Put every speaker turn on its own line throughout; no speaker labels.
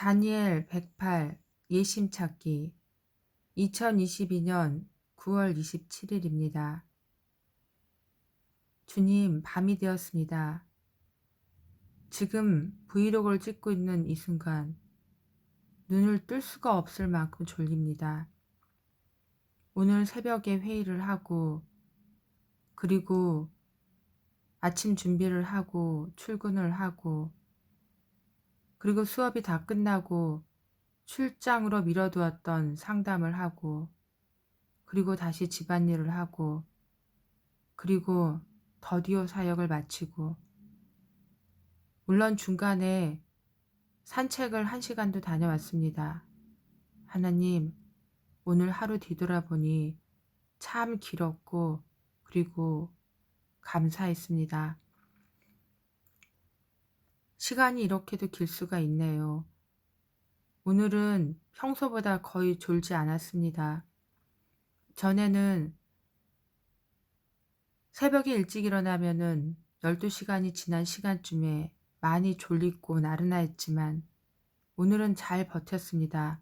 다니엘 108 예심 찾기 2022년 9월 27일입니다. 주님, 밤이 되었습니다. 지금 브이로그를 찍고 있는 이 순간 눈을 뜰 수가 없을 만큼 졸립니다. 오늘 새벽에 회의를 하고 그리고 아침 준비를 하고 출근을 하고 그리고 수업이 다 끝나고 출장으로 미뤄두었던 상담을 하고 그리고 다시 집안일을 하고 그리고 더디오 사역을 마치고 물론 중간에 산책을 한 시간도 다녀왔습니다. 하나님, 오늘 하루 뒤돌아보니 참 길었고 그리고 감사했습니다. 시간이 이렇게도 길 수가 있네요. 오늘은 평소보다 거의 졸지 않았습니다. 전에는 새벽에 일찍 일어나면은 12시간이 지난 시간쯤에 많이 졸리고 나른하였지만 오늘은 잘 버텼습니다.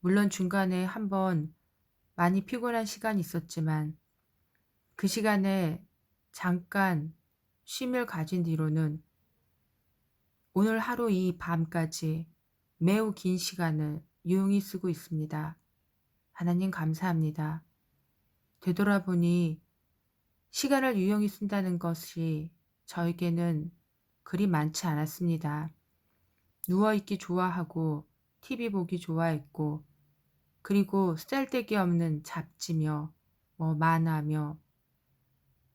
물론 중간에 한번 많이 피곤한 시간이 있었지만 그 시간에 잠깐 쉼을 가진 뒤로는 오늘 하루 이 밤까지 매우 긴 시간을 유용히 쓰고 있습니다. 하나님 감사합니다. 되돌아보니 시간을 유용히 쓴다는 것이 저에게는 그리 많지 않았습니다. 누워있기 좋아하고 TV 보기 좋아했고 그리고 쓸데기 없는 잡지며 뭐 만화며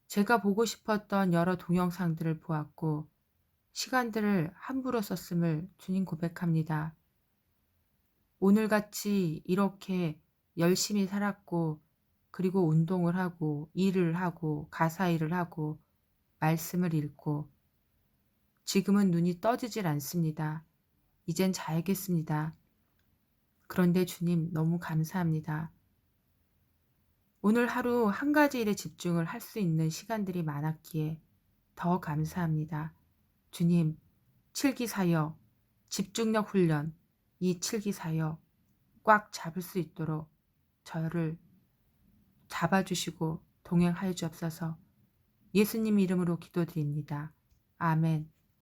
제가 보고 싶었던 여러 동영상들을 보았고 시간들을 함부로 썼음을 주님 고백합니다. 오늘같이 이렇게 열심히 살았고 그리고 운동을 하고 일을 하고 가사 일을 하고 말씀을 읽고 지금은 눈이 떠지질 않습니다. 이젠 자야겠습니다. 그런데 주님 너무 감사합니다. 오늘 하루 한 가지 일에 집중을 할 수 있는 시간들이 많았기에 더 감사합니다. 주님, 칠기사역, 집중력 훈련, 이 칠기사역 꽉 잡을 수 있도록 저를 잡아주시고 동행하여 주옵소서 예수님 이름으로 기도드립니다. 아멘.